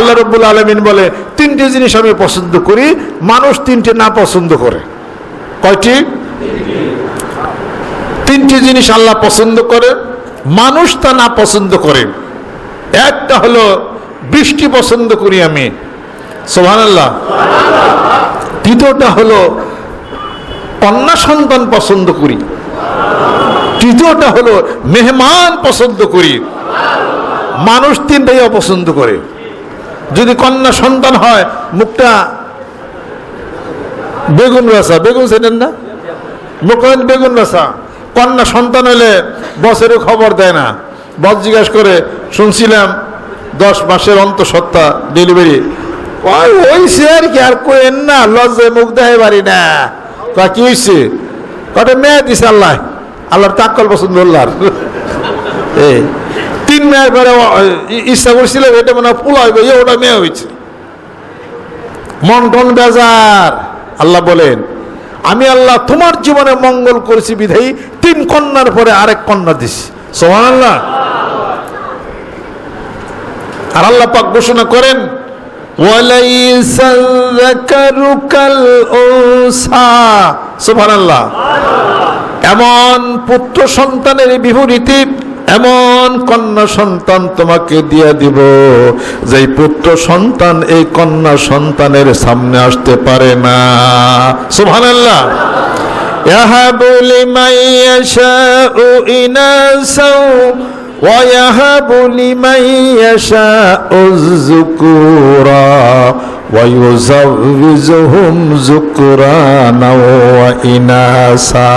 আল্লাহ রব্বুল আলমিন বলে, তিনটে জিনিস আমি পছন্দ করি, মানুষ তিনটে না পছন্দ করে। কয়টি? তিনটি জিনিস আল্লাহ পছন্দ করে, মানুষ তা না পছন্দ করে। একটা হলো, বৃষ্টি পছন্দ করি আমি। সোহান আল্লাহ দ্বিতীয়টা হলো, কন্যা সন্তান পছন্দ করি। তৃতীয়টা হলো, মেহমান পছন্দ করি। মানুষ তিনটাই অপছন্দ করে। যদি কন্যা সন্তান হয়, মুখটা বেগুন রাসা। বেগুন চেনেন না? মুখ বেগুন রাসা। কন্যা সন্তান হলে বছরে খবর দেয় না। বস জিজ্ঞাস করে, শুনছিলাম দশ মাসের অন্তঃসত্ত্বা ডেলিভারি। ওই হইছে আর কি, আর কোয়েন না, লজ্জায় মুখ দেখাই পারি না। তা কি হয়েছে কটা মেয়ে দিছে আল্লাহ। আল্লাহর তাক্কল পছন্দ আল্লাহর এই তিন মেয়ের পরে ইচ্ছা করছিল এটা মানে পোলা হইবে এ ওটা মেয়ে হয়েছে মন টন বেজার? আল্লাহ বলেন, আমি আল্লাহ তোমার জীবনে মঙ্গল করেছি বিধায়ী, তিন কন্যার পরে আরেক কন্যা দিছি সোমান আল্লাহ আর আল্লাহ পাক ঘোষণা করেন এমন পুত্র সন্তানের বিপরীতে এমন কন্যা সন্তান তোমাকে দিয়ে দিব যে পুত্র সন্তান এই কন্যা সন্তানের সামনে আসতে পারে না সুবহানাল্লাহ يهب لمن يشاء إناثا ويهب لمن يشاء الذكورا ويزوجهم ذكرانا وإناثا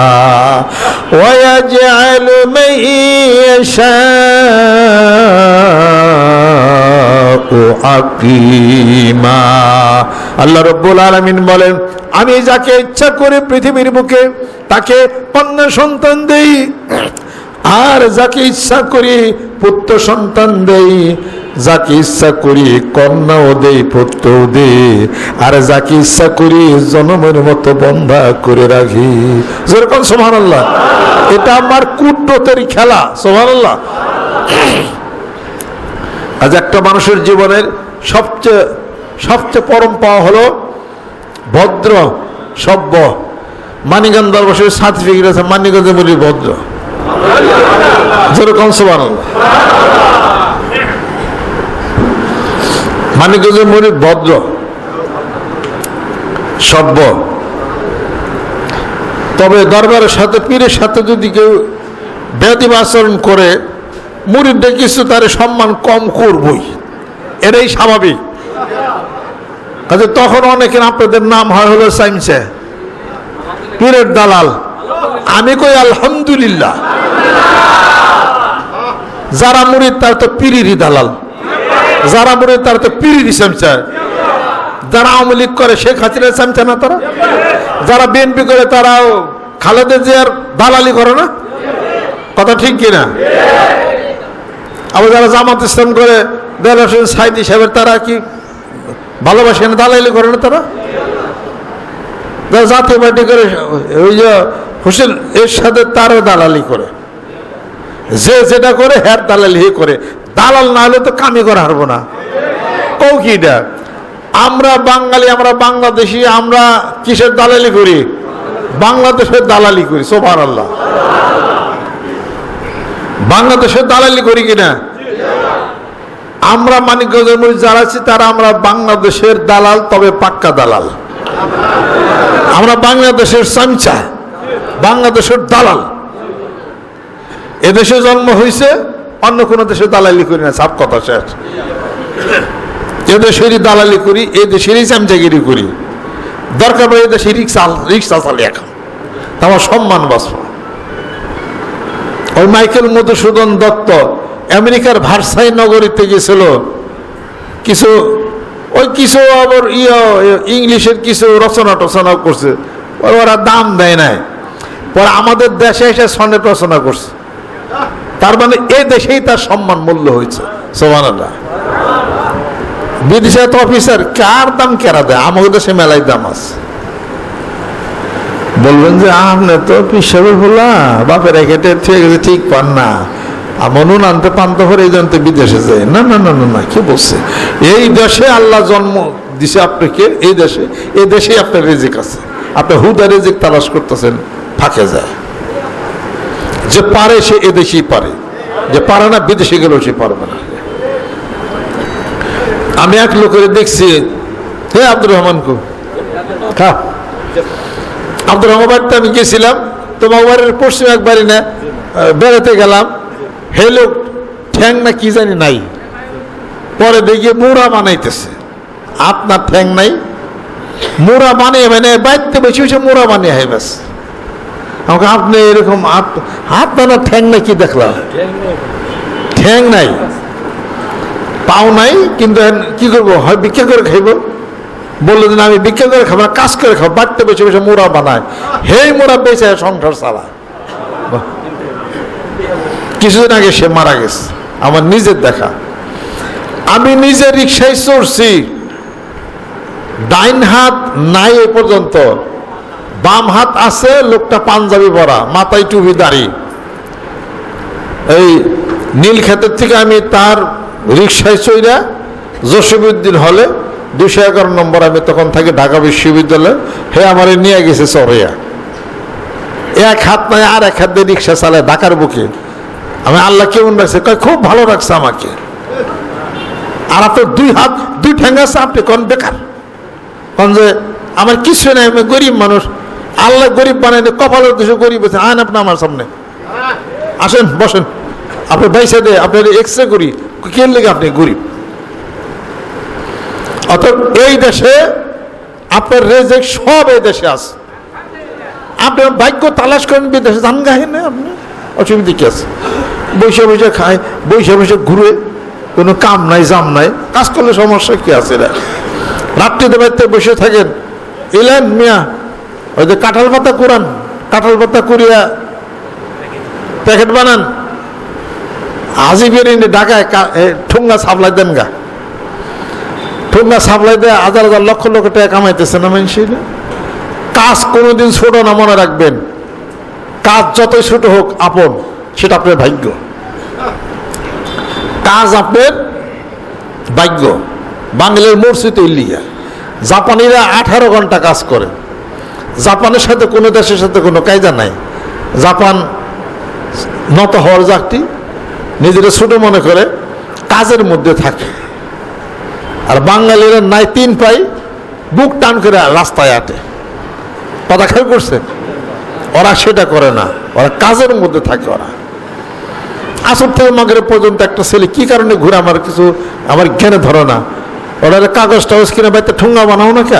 ويجعل من يشاء حكيما আল্লাহ রব্বুল আলমিন বলেন আমি যাকে ইচ্ছা করে পৃথিবীর বুকে তাকে কন্যা সন্তান দেই আর যাকে ইচ্ছা করি পুত্র সন্তান দেই যাকে ইচ্ছা করি কন্যাও দেই, পুত্রও দে আর যাকে ইচ্ছা করি জনমের মতো বন্ধা করে রাখি। যেরকম সোহান আল্লাহ এটা আমার কুট্রতের খেলা সোহান আল্লাহ আজ একটা মানুষের জীবনের সবচেয়ে সবচেয়ে পরম পাওয়া হলো ভদ্র, সভ্য। মানিগঞ্জ দরবাসের সার্টিফিকেট আছে মানিগঞ্জে বলি ভদ্র। যেরকম সবার মানিগঞ্জের মরি ভদ্র। সভ্য। তবে দরবারের সাথে, পীরের সাথে যদি কেউ ব্যাধিব আচরণ করে মুরিদটা কিছু তার সম্মান কম করবই। এটাই স্বাভাবিক। কাজে তখন অনেকে আপনাদের নাম হয় হলো সাইমসে পীরের দালাল। আমি কই আলহামদুলিল্লাহ। যারা মুরিদ তার তো পীরেরই দালাল। যারা মুরিদ তারা তো পীরেরই সামসা যারা আওয়ামী লীগ করে শেখ হাসিনার সামসা না তারা? যারা বিএনপি করে তারাও খালেদা জিয়ার দালালি করে না? কথা ঠিক কিনা? আবার যারা জামাত ইসলাম করে দেল হোসেন সাইদি সাহেবের তারা কি ভালোবাসে না, দালালি করে না তারা? যারা জাতীয় পার্টি করে, ওই যে হোসেন এর সাথে তারও দালালি করে। যে যেটা করে হ্যার দালালি হে করে। দালাল না হলে তো কামি করা হারবো না। কৌ কি এটা? আমরা বাঙালি, আমরা বাংলাদেশি, আমরা কিসের দালালি করি? বাংলাদেশের দালালি করি সোভার আল্লাহ বাংলাদেশের দালালি করি কিনা আমরা মানিকগঞ্জের মধ্যে যারা আছি, তারা আমরা বাংলাদেশের দালাল, তবে পাক্কা দালাল। আমরা বাংলাদেশের চামচা, বাংলাদেশের দালাল। এদেশে জন্ম হয়েছে অন্য কোনো দেশে দালালি করি না সাপ কথা শেষ। এদেশেরই দালালি করি এই দেশেরই চামচাগিরি করি। দরকার পড়ে এদেশে রিক্সা রিক্সা চালিয়ে এখন। আমার সম্মান বাঁচব। ওই মাইকেল মধুসূদন দত্ত আমেরিকার ভারসাই নগরীতে গেছিল। কিছু, ওই কিছু আবার ইয়ে ইংলিশের কিছু রচনা টচনা করছে। ওর দাম দেয় নাই। পরে আমাদের দেশে এসে সনের রচনা করছে। তার মানে এ দেশেই তার সম্মান মূল্য হয়েছে। বিদেশে তো অফিসার, কার দাম কেরা দেয়? আমাদের দেশে দাম আছে। বলবেন যে, আপনি তো বাপের ঠিক ঠিক পান না। আমার নুন আনতে পান্তে করে এই জানতে বিদেশে যায়। না না না না না, কি বলছে? এই দেশে আল্লাহ জন্ম দিছে আপনাকে, এই দেশে, এই দেশেই আপনার রেজিক আছে। আপনি হুদা রেজিক তালাশ করতেছেন, ফাঁকে যায়। যে পারে সে এদেশেই পারে। যে পারে না বিদেশে গেলেও সে পারবে না। আমি এক লোকের দেখছি হে আব্দুর রহমান কু। খা আব্দুর রহমান বাড়িতে আমি গেছিলাম তো বাবার পশ্চিম এক বাড়ি না বেড়াতে গেলাম। হে লোক ঠ্যাং না কি জানি নাই। পরে দেখি মুড়া বানাইতেছে। আপনার ঠ্যাং নাই। মুড়া বানিয়ে মানে বাড়িতে বসে বসে মুড়া বানিয়ে হয় ব্যাস। আমাকে আপনি এরকম হাত হাত বানা ঠ্যাং নাই কি দেখলাম? ঠ্যাং নাই। পাও নাই কিন্তু কি করব? হয় ভিক্ষা করে খাইব? বলল যে আমি ভিক্ষা করে খাব না, কাজ করে খাব বাড়তে বসে বসে মোড়া বানায়। হেই মোড়া বেঁচে সংসার চালা কিছুদিন আগে সে মারা গেছে আমার নিজের দেখা। আমি নিজে রিক্সায় চড়ছি ডাইন হাত নাই এ পর্যন্ত। বাম হাত আছে, লোকটা পাঞ্জাবি পরা, মাথায় টুপি দাঁড়ি। এই নীল ক্ষেতের থেকে আমি তার রিক্সায় চইরা জসিবুদ্দিন হলে দুশো এগারো নম্বর আমি তখন থাকি ঢাকা বিশ্ববিদ্যালয়ে হে আমার নিয়ে গেছে চরিয়া এক হাত নয় আর এক হাত দিয়ে রিক্সা চালায় ঢাকার বুকে। আমি আল্লাহ কেমন রাখছে? খুব ভালো রাখছে আমাকে। আর আপনার দুই হাত, দুই ঠ্যাঙ্গা আছে, আপনি কোন বেকার? কোন যে আমার কিছু নাই, আমি গরিব মানুষ। আল্লাহ গরিব বানাই কপালের দেশে গরিব আছে আন আপনি আমার সামনে। আসেন, বসেন। আপনি বাইসে দে আপনার এক্স রে করি। কে লেগে আপনি গরিব? অতএব এই দেশে আপনার রেজেক সব এই দেশে আছে। আপনার ভাগ্য তালাশ করেন, বিদেশে ধান গাহে না আপনি? অসুবিধা কি আছে? বৈশা বসে খায়, বৈশা বসে ঘুরে, কোনো কাম নাই, জাম নাই। কাজ করলে সমস্যা কি আছে রাত্রিতে বাড়িতে বসে থাকেন। এলেন মিয়া ওই যে কাঁঠাল পাতা কোরান কাঁঠাল পাতা কুড়িয়া প্যাকেট বানান। আজি বেরিয়ে ঢাকায় ঠুঙ্গা সাপ্লাই দেন গা। ঠুঙ্গা সাপ্লাই দেয় হাজার হাজার লক্ষ লক্ষ টাকা কামাইতেছে না মানুষ কাজ কোনোদিন ছোট না মনে রাখবেন। কাজ যতই ছোট হোক আপন, সেটা আপনার ভাগ্য। কাজ আপনার ভাগ্য। বাংলার মসজিদ ইল্লিয়া। জাপানিরা আঠারো ঘণ্টা কাজ করে। জাপানের সাথে কোনো দেশের সাথে কোনো কায়দা নাই। জাপান নত হওয়ার জাতি, নিজেরা ছোট মনে করে কাজের মধ্যে থাকে। আর বাঙালিরা নাই তিন পাই বুক টান করে রাস্তায় আটে কথা খেয়াল করছে? ওরা সেটা করে না। ওরা কাজের মধ্যে থাকে ওরা। আসর থেকে মাগরে পর্যন্ত একটা ছেলে কি কারণে ঘুরে আমার কিছু আমার জ্ঞানে ধরে না? ওরা কাগজ টাগজ কিনে বাড়িতে ঠুঙ্গা বানাও না কে?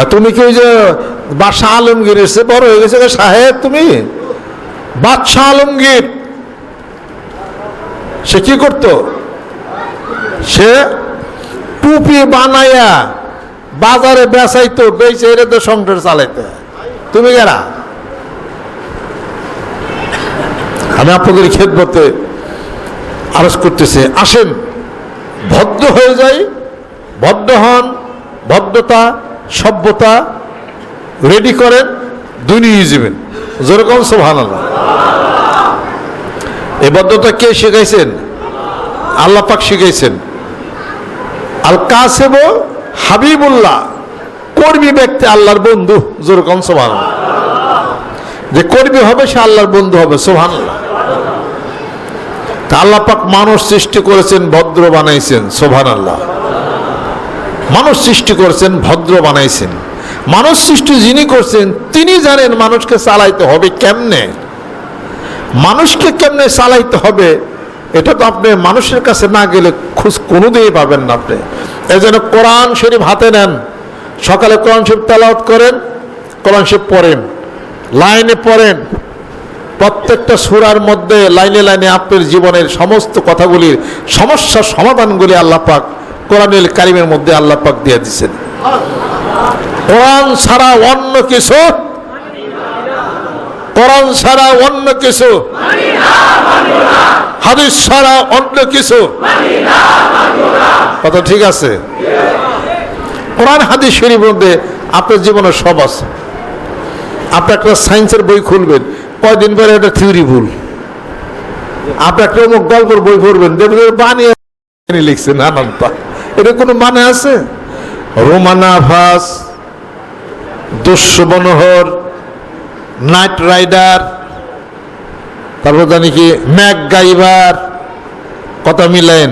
আর তুমি কি ওই যে বাদশাহ আলমগীর এসে বড় হয়ে গেছে সাহেব, তুমি? বাদশাহ আলমগীর, সে কি করতো? সে টুপি বানাইয়া বাজারে বেচাইতো, বেচে এর তো সংসার চালাইতে। তুমি গেরা আমি আপনাদের খেদমতে আরজ করতেছি। আসেন, ভদ্র হয়ে যাই। ভদ্র হন, ভদ্রতা, সভ্যতা রেডি করেন দুনিয়ে যাবেন। যেরকম সোভান এই ভদ্রতা কে শিখাইছেন? আল্লাহ পাক শিখাইছেন। আল কাসেব হাবিবুল্লাহ, কর্মী ব্যক্তি, আল্লাহর বন্ধু, যেরকম সোভান যে কর্মী হবে, সে আল্লাহর বন্ধু হবে সোভান তা আল্লাহ পাক মানুষ সৃষ্টি করেছেন, ভদ্র বানাইছেন সোভান আল্লাহ মানুষ সৃষ্টি করেছেন, ভদ্র বানাইছেন। মানুষ সৃষ্টি যিনি করছেন, তিনি জানেন মানুষকে চালাইতে হবে কেমনে? মানুষকে কেমনে চালাইতে হবে, এটা তো আপনি মানুষের কাছে না গেলে খোঁজ কোনোদিনই পাবেন না আপনি। এই জন্য কোরআন শরীফ হাতে নেন, সকালে কোরআন শরীফ তেলাওয়াত করেন, কোরআন শরীফ পড়েন, লাইনে পড়েন। প্রত্যেকটা সুরার মধ্যে লাইনে লাইনে আপনার জীবনের সমস্ত কথাগুলির সমস্যার সমাধানগুলি আল্লাহ পাক কোরআনুল কারিমের মধ্যে আল্লাহ পাক দিয়ে দিচ্ছেন কোরআন ছাড়া অন্য কিছু? কোরআন ছাড়া অন্য কিছু? হাদিস ছাড়া অন্য কিছু? কথা ঠিক আছে? কোরআন, হাদিস শরীফ মধ্যে আপনার জীবনে সব আছে। আপনি একটা সায়েন্সের বই খুলবেন, কয়দিন পরে এটা থিওরি ভুল। আপনি একটা অমুক গল্পের বই পড়বেন, দেখবেন বানিয়ে লিখছে নানানটা এটা কোনো মানে আছে? রোমানা ভাস দস্যু মনোহর, নাইট রাইডার, তারপর জানি কি, ম্যাক গাইবার, কথা মিলেন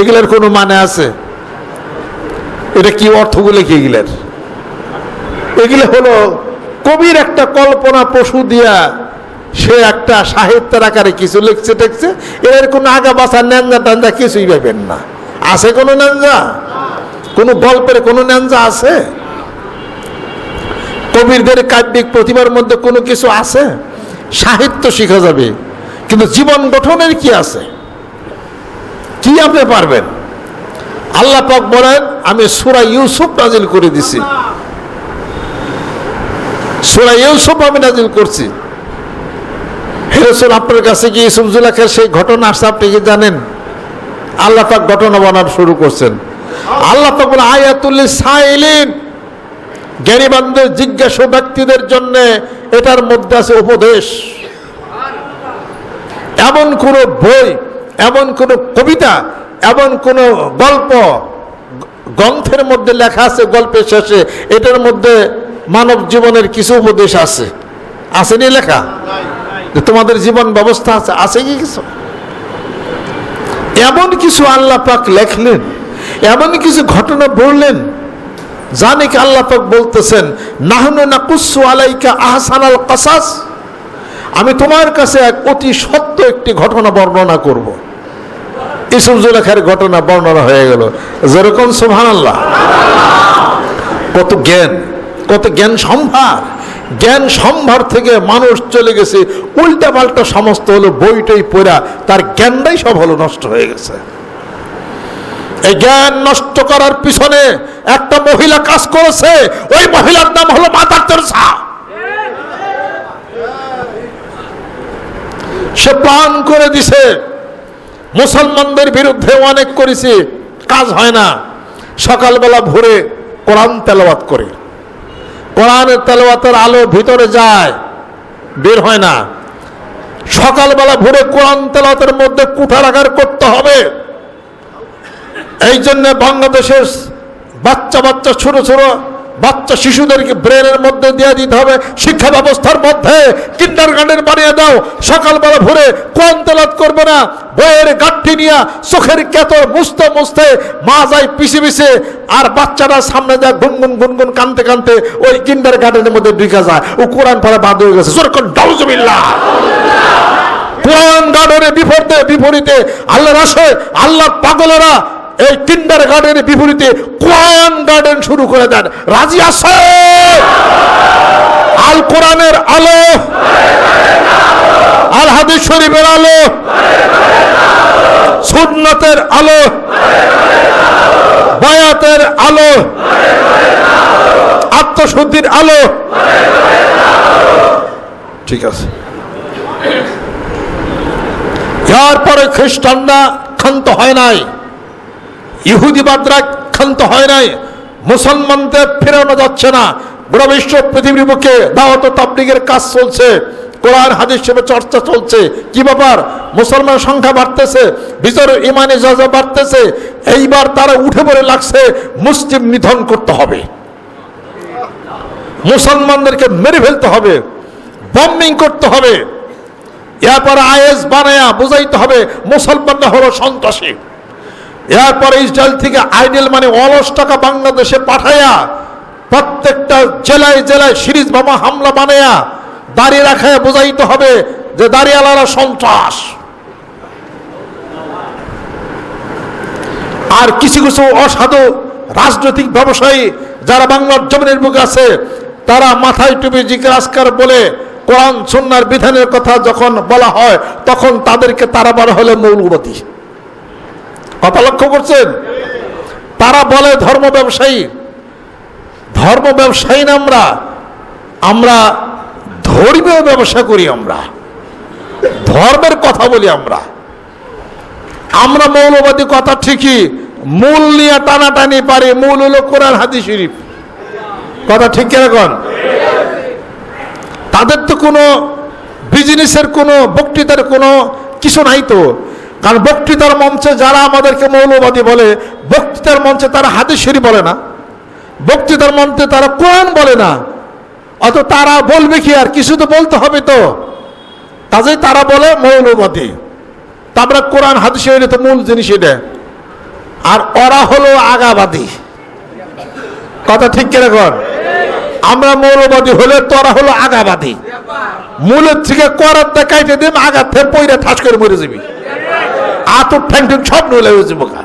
এগুলার কোনো মানে আছে? এটা কি অর্থগুলো কি এগুলার? এগুলো হলো কবির একটা কল্পনা পশু দিয়া সে একটা সাহিত্যের আকারে কিছু লিখছে টেখছে এর কোনো আগা বাসা ন্যাঞ্জা টাঞ্জা কিছুই পাবেন না। আছে কোনো ন্যাঞ্জা কোনো গল্পের কোনো ন্যাঞ্জা আছে? কবিরদের কাব্যিক প্রতিভার মধ্যে কোনো কিছু আছে? সাহিত্য শেখা যাবে, কিন্তু জীবন গঠনের কি আছে? কি আপনি পারবেন? আল্লাহ পাক বলেন, আমি সুরা ইউসুফ নাজিল করে দিছি। সুরা ইউসুফ আমি নাজিল করছি। হেরসুল আপনার কাছে কি ইউসুফ জুলাখের সেই ঘটনা আসছে, আপনি কি জানেন? আল্লাহ পাক ঘটনা বানানো শুরু করছেন। আল্লাহ পাক বলে আয়াতুল্লি সাইলিন জ্ঞানীবান্ধব জিজ্ঞাসা ব্যক্তিদের জন্য এটার মধ্যে আছে উপদেশ। এমন কোন বই, এমন কোন কবিতা, এমন কোন গল্প গ্রন্থের মধ্যে লেখা আছে গল্পের শেষে, এটার মধ্যে মানব জীবনের কিছু উপদেশ আছে। আসেনি লেখা? তোমাদের জীবন ব্যবস্থা আছে আছে কি কিছু? এমন কিছু আল্লাহ পাক লেখলেন, এমন কিছু ঘটনা বললেন যা নাকি আল্লাহ পাক বলতেছেন, নাহনু না নাকুসু আলাইকা আহসানাল কাসাস। আমি তোমার কাছে এক অতি সত্য একটি ঘটনা বর্ণনা করব। ইসুফ জুলেখার ঘটনা বর্ণনা হয়ে গেল। যেরকম সুবহান আল্লাহ কত জ্ঞান কত জ্ঞান সম্ভার। জ্ঞান সম্ভার থেকে মানুষ চলে গেছে উল্টা পাল্টা সমস্ত হলো বইটাই পড়া, তার জ্ঞানটাই সব হলো নষ্ট হয়ে গেছে। এই জ্ঞান নষ্ট করার পিছনে একটা মহিলা কাজ করেছে, ওই মহিলার নাম হলো মাতার তেরসা। সে প্রাণ করে দিছে, মুসলমানদের বিরুদ্ধে অনেক করেছে, কাজ হয় না। সকালবেলা ভোরে কোরআন তেলাওয়াত করে। কোরআনের তেলাওয়াতের আলো ভিতরে যায়, বের হয় না। সকালবেলা ভোরে কোরআন তেলাওয়াতের মধ্যে কুঠারাগার করতে হবে। এই জন্য বাংলাদেশের বাচ্চা বাচ্চা, ছোট ছোট বাচ্চা শিশুদেরকে ব্রেনের মধ্যে দিয়ে দিতে হবে। শিক্ষা ব্যবস্থার মধ্যে কিন্ডার গার্ডেন বানিয়ে দাও। সকালবেলা ভোরে কোন তেলাত করবে না? বইয়ের গাঠটি নিয়ে চোখের কেতর মুছতে মুছতে মা যায় পিছে পিছে আর বাচ্চারা সামনে যায় গুনগুন গুনগুন কানতে কানতে ওই কিন্ডার গার্ডেনের মধ্যে ঢুকে যায়। ও কোরআন পড়া বাদ হয়ে গেছে। কোরআন গার্ডেনের বিপরীতে বিপরীতে আল্লাহর আসে আল্লাহ পাগলেরা এই কিন্ডার গার্ডেনের বিপরীতে কোরআন গার্ডেন শুরু করে দেন। রাজি আছে আল কোরআনের আলো। আল হাদিস শরীফের আলো। সুন্নতের আলো। বায়াতের আলো। আত্মশুদ্ধির আলো। ঠিক আছে। এরপরে খ্রিস্টানরা ক্ষান্ত হয় নাই। ইহুদিবাদরা ক্ষান্ত হয় নাই। মুসলমানদের ফেরানো যাচ্ছে না। গোটা বিশ্ব পৃথিবীর বুকে দাওয়াত তাবলিগের কাজ চলছে। কোরআন, হাদিস হিসেবে চর্চা চলছে। কি ব্যাপার? মুসলমান সংখ্যা বাড়তেছে ভিতরে ইমানি জাজা বাড়তেছে। এইবার তারা উঠে পড়ে লাগছে, মুসলিম নিধন করতে হবে। মুসলমানদেরকে মেরে ফেলতে হবে বম্বিং করতে হবে। এরপর আয়েস বানায়া বুঝাইতে হবে, মুসলমানরা হলো সন্ত্রাসী। এরপরে ইসরায়েল থেকে আইডেল মানে অলস টাকা বাংলাদেশে পাঠায়া প্রত্যেকটা জেলায় জেলায় সিরিজ বোমা হামলা বানায়া দাঁড়িয়ে রাখায় বোঝাইতে হবে যে দাঁড়িয়ালারা সন্ত্রাস। আর কিছু কিছু অসাধু রাজনৈতিক ব্যবসায়ী যারা বাংলার জমিনের বুকে আছে, তারা মাথায় টুপি জিজ্ঞাসকার বলে কোরআন সন্ন্যার বিধানের কথা যখন বলা হয়, তখন তাদেরকে তারা বলা হলে মৌলবাদী। কথা লক্ষ্য করছেন? তারা বলে ধর্ম ব্যবসায়ী। ধর্ম ব্যবসায়ী না আমরা? আমরা ধর্মীয় ব্যবসা করি আমরা। ধর্মের কথা বলি আমরা। আমরা মৌলবাদী কথা ঠিকই। মূল নিয়ে টানাটানি পারি। মূল হলো কোরআন হাদি শরীফ। কথা ঠিক কীরকম তাদের তো কোনো বিজনেসের কোনো বক্তৃতার কোনো কিছু নাই তো। কারণ বক্তৃতার মঞ্চে যারা আমাদেরকে মৌলবাদী বলে, বক্তৃতার মঞ্চে তারা হাদিস শরীফ বলে না। বক্তৃতার মঞ্চে তারা কোরআন বলে না। অত তারা বলবে কি আর? কিছু তো বলতে হবে তো। কাজেই তারা বলে মৌলবাদী। তারপরে কোরআন, হাদিস তো মূল জিনিস এটা। আর ওরা হলো আগাবাদী। কথা ঠিক কিনা কর আমরা মৌলবাদী হলে তোরা হলো আগাবাদী। মূলের থেকে করার দেখাইতে আগার থেকে পইরা ঠাস করে মরে যাবি। আতর ঠ্যাং সব হয়ে যাব গা।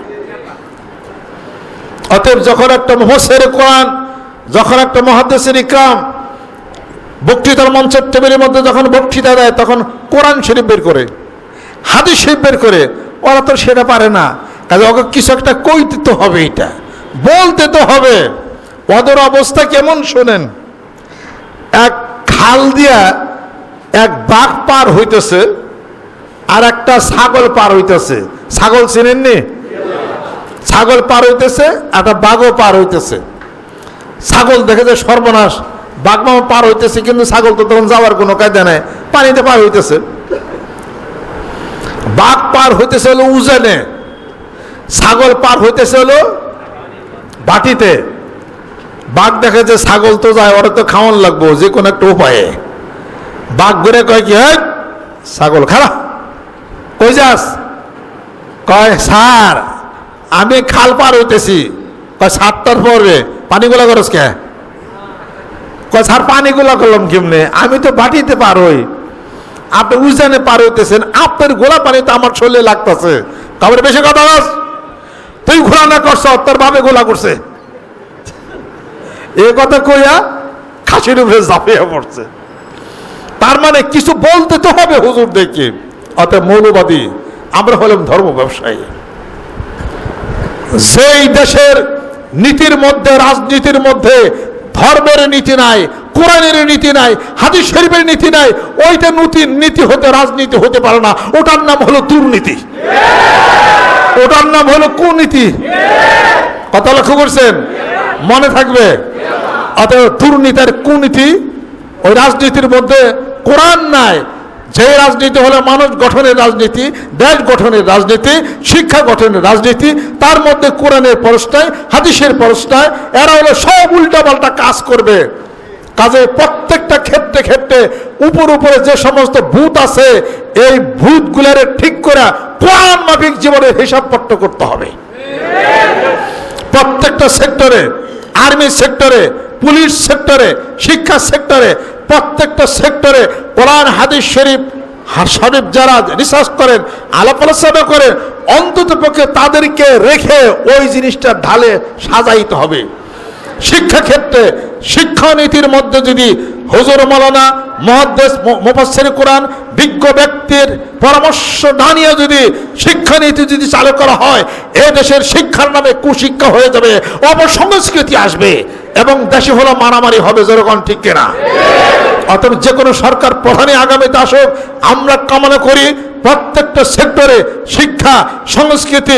অতএব যখন একটা মহসের কোরআন, যখন একটা মহাদেশের ইকরাম বক্তৃতার মঞ্চের টেবিলের মধ্যে যখন বক্তৃতা দেয়, তখন কোরআন শরীফ বের করে, হাদিস শরীফ বের করে, ওরা তো সেটা পারে না কাজে ওকে কিছু একটা কইতে তো হবে এটা বলতে তো হবে ওদের অবস্থা কেমন শোনেন, এক খাল দিয়া এক বাঘ পার হইতেছে আর একটা ছাগল পার হইতেছে। ছাগল চিনেননি? ছাগল পার হইতেছে, একটা বাঘও পার হইতেছে। ছাগল দেখে যে সর্বনাশ বাঘ মামা পার হইতেছে, কিন্তু ছাগল তো তখন যাওয়ার কোনো কায়দা নাই, পানিতে পার হইতেছে। বাঘ পার হইতেছে হলো উজানে, ছাগল পার হইতেছে হলো বাটিতে। বাঘ দেখে যে ছাগল তো যায়, ওরা তো খাওয়ান লাগবো, যে কোনো একটা উপায়ে। বাঘ ঘুরে কয় কি হয় ছাগল খারা কই যাস? কয়, স্যার, আমি খাল পার হইতেছি। কয় সাতটার পরে পানিগুলা করস কে? কয়, স্যার, পানিগুলা করলাম কেমনে? আমি তো বাটিতে পার হই। আপনি উজানে পার হইতেছেন, আপনার গোলা পানি তো আমার শরীরে লাগতেছে। তারপরে বেশি কথা বস তুই ঘোরা না করছ তোর বাবে গোলা করছে। এ কথা কইয়া খাসির উপরে ঝাঁপিয়ে পড়ছে। তার মানে কিছু বলতে তো হবে হুজুর দেখে। অতএব মৌলবাদী, আমরা হলাম ধর্ম ব্যবসায়ী। যেই দেশের নীতির মধ্যে, রাজনীতির মধ্যে, ধর্মের নীতি নাই, কোরআনের নীতি নাই, হাদিস শরীফের নীতি নাই, ওইটা নতুন নীতি হতে রাজনীতি হতে পারে না। ওটার নাম হলো দুর্নীতি। ওটার নাম হলো কুনীতি। কথা লক্ষ্য করছেন? মনে থাকবে? অতএব দুর্নীতির কুনীতি, ওই রাজনীতির মধ্যে কোরআন নাই যে রাজনীতি হলো মানুষ গঠনের রাজনীতি, দেশ গঠনের রাজনীতি, শিক্ষা গঠনের রাজনীতি, তার মধ্যে কোরআনের পরস্তায় হাদিসের পরস্তায় এরা হলো সব উল্টাপাল্টা কাজ করবে। কাজে প্রত্যেকটা ক্ষেত্রে ক্ষেত্রে উপর উপরে যে সমস্ত ভূত আছে, এই ভূতগুলারে ঠিক করে কোরআন মাফিক জীবনের হিসাবপত্র করতে হবে। প্রত্যেকটা সেক্টরে, আর্মি সেক্টরে, পুলিশ সেক্টরে, শিক্ষা সেক্টরে প্রত্যেকটা সেক্টরে কোরআন, হাদিস শরীফ শরীফ যারা রিসার্চ করেন, আলাপ আলোচনা করেন অন্তত পক্ষে তাদেরকে রেখে ওই জিনিসটা ঢালে সাজাইতে হবে। শিক্ষাক্ষেত্রে শিক্ষানীতির মধ্যে যদি হুজুর মৌলানা মহাদ্দেশ মুফাসসির কোরআন, বিজ্ঞ ব্যক্তির পরামর্শ না নিয়ে যদি শিক্ষানীতি যদি চালু করা হয়, এ দেশের শিক্ষার নামে কুশিক্ষা হয়ে যাবে, অপসংস্কৃতি আসবে, এবং দেশে হলো মারামারি হবে যেরকম ঠিক কিনা? অতএব যে কোনো সরকার প্রধানে আগামীতে আসুক, আমরা কামনা করি প্রত্যেকটা সেক্টরে শিক্ষা, সংস্কৃতি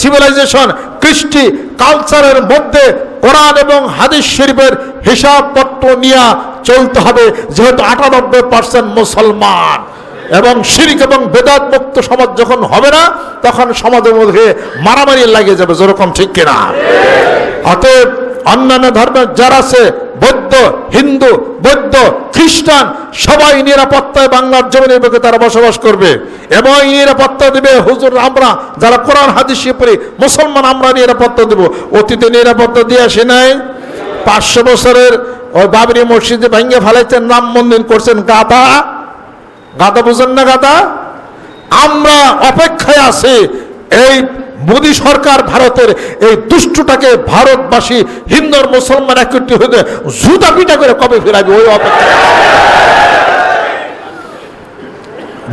সিভিলাইজেশন কৃষ্টি কালচারের মধ্যে কোরআন এবং হাদিস শরীফের হিসাবপত্র নিয়ে চলতে হবে, যেহেতু আটানব্বই পার্সেন্ট মুসলমান। এবং শিরিক এবং বেদাত মুক্ত সমাজ যখন হবে না, তখন সমাজের মধ্যে মারামারি লাগিয়ে যাবে, যেরকম ঠিক কিনা। অতএব অন্যান্য ধর্মের যারা আছে, বৌদ্ধ, হিন্দু, বৌদ্ধ, খ্রিস্টান, সবাই নিরাপত্তায় বাংলার জমিনের বুকে তারা বসবাস করবে। এবং নিরাপত্তা দেবে হুজুর, আমরা যারা কোরআন, হাদিস পড়ি মুসলমান, আমরা নিরাপত্তা দেব। অতীতে নিরাপত্তা দিয়ে আসে নাই। পাঁচশো বছরের ওই বাবরি মসজিদে ভেঙে ফেলাইছেন, রাম মন্দির করছেন গাধা। গাধা বুঝেন না গাধা? আমরা অপেক্ষায় আছি, এই মোদী সরকার ভারতের এই দুষ্টটাকে ভারতবাসী, হিন্দু মুসলমান একত্রিত হতে জুতা পিটা করে কবে ফেরাবে? ওই অপেক্ষা।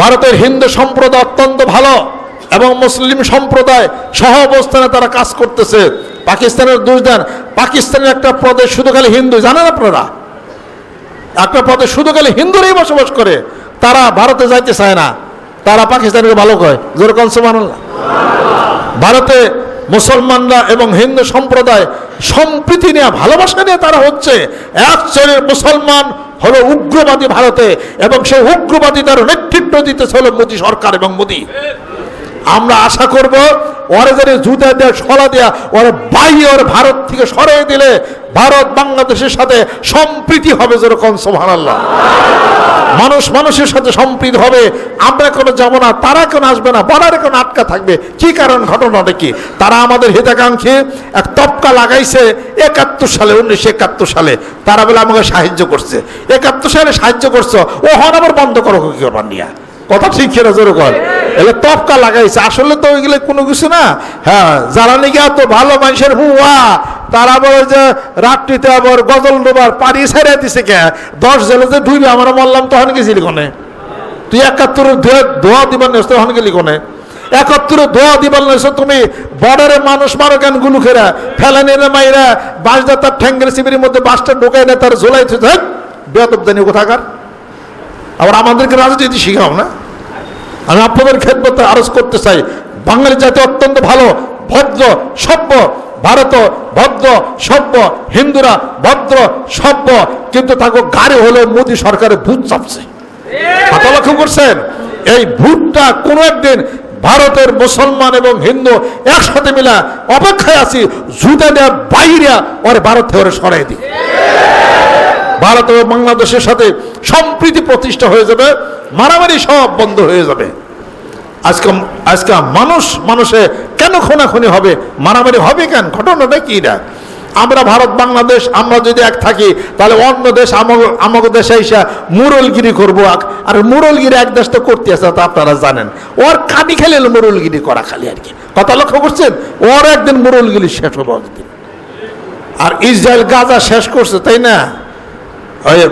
ভারতের হিন্দু সম্প্রদায় অত্যন্ত ভালো এবং মুসলিম সম্প্রদায় সহ অবস্থানে তারা কাজ করতেছে। পাকিস্তানের দোষ দেন, পাকিস্তানের একটা প্রদেশ শুধু খালি হিন্দু, জানেন আপনারা? একটা প্রদেশ শুধু খালি হিন্দুরাই বসবাস করে, তারা ভারতে যাইতে চায় না। তারা পাকিস্তানকে ভালো কয় যেরকম সুবহানাল্লাহ। ভারতে মুসলমানরা এবং হিন্দু সম্প্রদায় সম্প্রীতি নিয়ে ভালোবাসা নিয়ে তারা হচ্ছে এক শ্রেণির মুসলমান হলো উগ্রবাদী ভারতে এবং সেই উগ্রবাদী তার নেতৃত্ব দিতেছে হলো মোদী সরকার এবং মোদী। আমরা আশা করব ওরা যদি জুতা দেয়া সরা দেয়া, ওরা বাইরে ওর ভারত থেকে সরিয়ে দিলে ভারত বাংলাদেশের সাথে সম্প্রীতি হবে যেরকম সোহান আল্লাহ মানুষ মানুষের সাথে সম্পৃত হবে। আমরা কোনো যাব না, তারা কেন আসবে না বর্ডারে কোনো আটকা থাকবে। কি কারণ ঘটনাটা কি? তারা আমাদের হিতাকাঙ্ক্ষী, এক তপকা লাগাইছে একাত্তর সালে উনিশশো একাত্তর সালে। তারা বলে, আমাকে সাহায্য করছে। একাত্তর সালে সাহায্য করছ, ও হন আবার বন্ধ করো কি করবার নিয়ে কথা ঠিক কিনা জোর কর এগুলো তপকা লাগাইছে। আসলে তো ওইগুলো কোনো কিছু না। হ্যাঁ যারা নাকি এত ভালো মানুষের হুয়া, তারা বলে যে রাত্রিতে আবার গজল ডোবার পানি ছেড়ে দিছে কে? দশ জেলে যে ডুবে আমরা মরলাম তখন গেছিলি কোনে? তুই একাত্তর দোয়া দিবার নেস তখন গেলি কোনে? একাত্তরে দোয়া দিবার নেস তুমি, বর্ডারে মানুষ মারো কেন গুলু খেরা? ফেলানি রে মাইরা বাসদা তার ঠ্যাঙ্গের শিবিরের মধ্যে বাসটা ঢোকাই না তার ঝোলাই থাক বেতব জানি কোথাকার? আবার আমাদেরকে রাজনীতি শিখাও না? আমি আপনাদের ক্ষেত্রে আরজ করতে চাই। বাঙালি জাতি অত্যন্ত ভালো, ভদ্র, সভ্য, ভারত ভদ্র, সভ্য, হিন্দুরা ভদ্র, সভ্য, কিন্তু তাকে গাড়ি হলো মোদী সরকারের ভূত চাপছে। কথা লক্ষ্য করছেন? এই ভূতটা কোনো একদিন ভারতের মুসলমান এবং হিন্দু একসাথে মিলা অপেক্ষায় আছি জুতা দেওয়া বাইরে ওরে ভারত থেকে সরাই দিই ভারত ও বাংলাদেশের সাথে সম্প্রীতি প্রতিষ্ঠা হয়ে যাবে, মারামারি সব বন্ধ হয়ে যাবে। আজকে আজকে মানুষ মানুষে কেন খুনাখুনি হবে? মারামারি হবে কেন? ঘটনাটা কি এটা? আমরা ভারত, বাংলাদেশ, আমরা যদি এক থাকি, তাহলে অন্য দেশ আমাকে দেশে এসে মুরলগিরি করব আক- আর মুরলগিরি এক দেশ তো করতে আছে, তা আপনারা জানেন। ওর কানি খেলে মুরলগিরি করা খালি আর কি। কথা লক্ষ্য করছেন? ওর একদিন মুরলগিরি শেষ হব একদিন আর ইসরায়েল গাজা শেষ করছে, তাই না?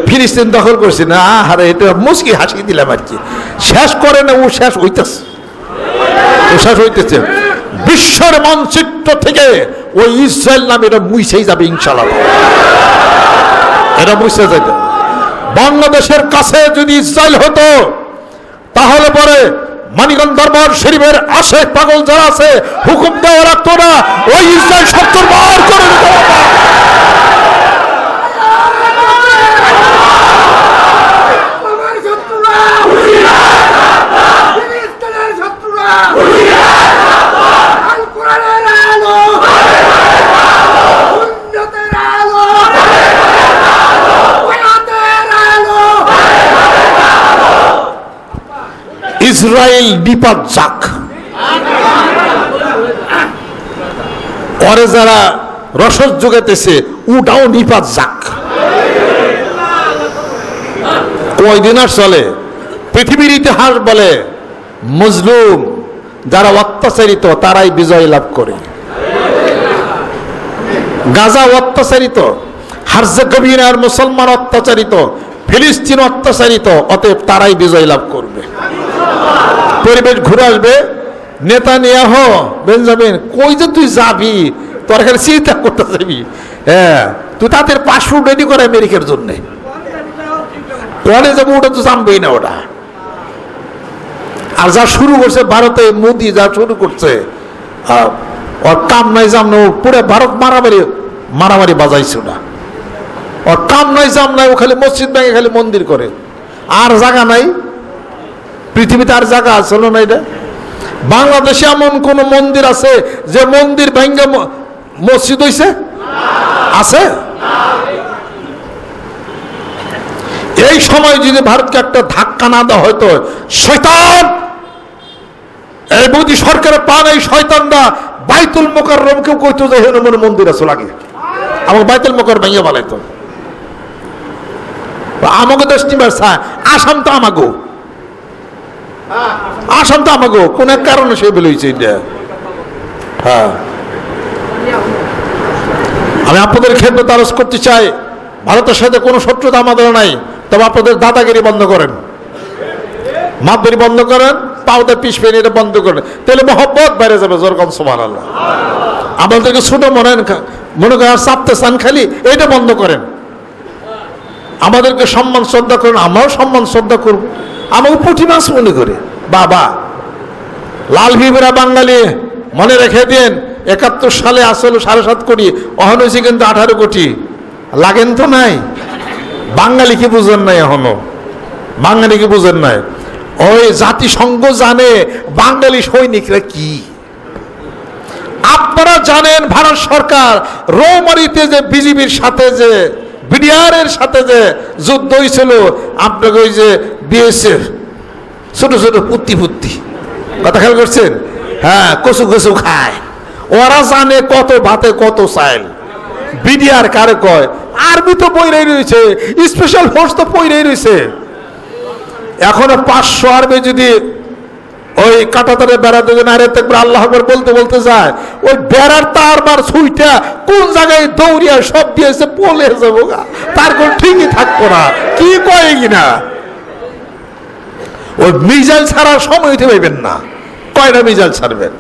ফিলিস্তিন দখল করছে, না আরে এটা মুসকি হাসি দিলাম আর কি। শেষ করে না, ও শেষ হইতেছে। ও শেষ হইতেছে। বিশ্বের মানচিত্র থেকে ওই ইসরায়েল নাম এটা মুইছেই যাবে ইনশাল্লাহ এটা মুছে যাবে। বাংলাদেশের কাছে যদি ইসরায়েল হতো, তাহলে পরে মানিগঞ্জ দরবার, শরীফের আশে পাগল যারা আছে, হুকুম দেওয়া রাখতো না, ওই ইসরায়েল সত্তর বার করে দিত আমার শত্রুরা ফিলিস্তিনের শত্রুরা আল কোরআনের আলো উন্নতের আলো বয়াতের আলো ইসরায়েল বিপদ যাক। পরে যারা রসদ যোগাতেছে উটাও নিপাত যাক। কয়দিন আর চলে? পৃথিবীর ইতিহাস বলে, মজলুম যারা অত্যাচারিত তারাই বিজয় লাভ করে। গাজা অত্যাচারিত হার্জে কবিরার মুসলমান অত্যাচারিত ফিলিস্তিন অত্যাচারিত অতএব তারাই বিজয় লাভ করবে। পরিবেশ ঘুরে আসবে নেতা নেয়া হ বেঞ্জামিন কই যে তুই যাবি? তোর এখানে চিন্তা করতে যাবি। হ্যাঁ তুই তাদের পাসপোর্ট রেডি করে আমেরিকার জন্য। যাব ওটা তো জানবেই না ওটা আর যা শুরু করছে ভারতে, মোদি যা শুরু করছে ওর কাম নাই জাম না ও পুরো ভারত মারামারি মারামারি বাজাইছে ওটা। ওর কাম নাই জাম নাই ও খালি মসজিদ ব্যাংকে খালি মন্দির করে। আর জায়গা নাই, পৃথিবীতে আর জায়গা আছে না এটা? বাংলাদেশে এমন কোন মন্দির আছে যে মন্দির ভেঙ্গে মসজিদ হইছে? আছে? এই সময় যদি ভারতকে একটা ধাক্কা না দেওয়া হয়তো শয়তান এই মোদী সরকারের পান এই শয়তানরা বাইতুল মোকাররমকেও কইতো যে হেন মনে মন্দির আছে লাগে। আমাকে বাইতুল মোকার ভেঙে বলাইতো আমাকে দেশ নিবার আসাম তো আমাগো। আসাম তো আমাগো, কোন এক কারণে সে বেলইছে এটা। হ্যাঁ। আমি আপনাদের ক্ষেত্রে তারস করতে চাই, ভারতের সাথে কোনো শত্রুতা আমাদের নাই, তবে আপনাদের দাদাগিরি বন্ধ করেন। মাপদারি বন্ধ করেন পাউদা পিস পেন এটা বন্ধ করেন তাহলে মহব্বত বেড়ে যাবে যেরকম সমান আল্লাহ আমাদেরকে ছোট মনে মনে করেন চাপতে চান খালি এটা বন্ধ করেন। আমাদেরকে সম্মান শ্রদ্ধা করেন, আমরাও সম্মান শ্রদ্ধা করব। আমাকে পুঁটি মাছ মনে করে, বাবা। লাল বিবরা বাঙালি, মনে রেখে দিন একাত্তর সালে আসলে সাড়ে সাত কোটি, অহন হয়েছে কিন্তু আঠারো কোটি। লাগেন তো নাই। বাঙালি কি বুঝেন নাই এখনও? বাঙালি কি বুঝেন নাই? ওই জাতিসংঘ জানে বাঙালি সৈনিকরা কি? আপনারা জানেন ভারত সরকার রৌমারিতে যে বিজিবির সাথে যে, বিডিআরের সাথে যে যুদ্ধ হয়েছিল, আপনাকে ওই যে বিএসএফ, ছোট ছোট পুত্তি পুত্তি। কথা খেয়াল করছেন? হ্যাঁ কচু কচু খায়। ওরা জানে কত ভাতে কত চাইল বিডিআর কারে কয়, আর্মি তো পইরাই রয়েছে, স্পেশাল ফোর্স তো পইরাই রয়েছে। এখনও পাঁচশো আরবে যদি ওই কাটাতারে বেড়া দুজন আরে দেখবে আল্লাহ বলতে বলতে যায়, ওই বেড়ার তার বার সুইটা কোন জায়গায় দৌড়িয়া সব দিয়েছে পলে যাব। তার কোন ঠিকই থাকব না। কি কয়ে কিনা ওই মিজাইল ছাড়ার সময় উঠে পাইবেন না। কয়টা মিজাইল ছাড়বেন?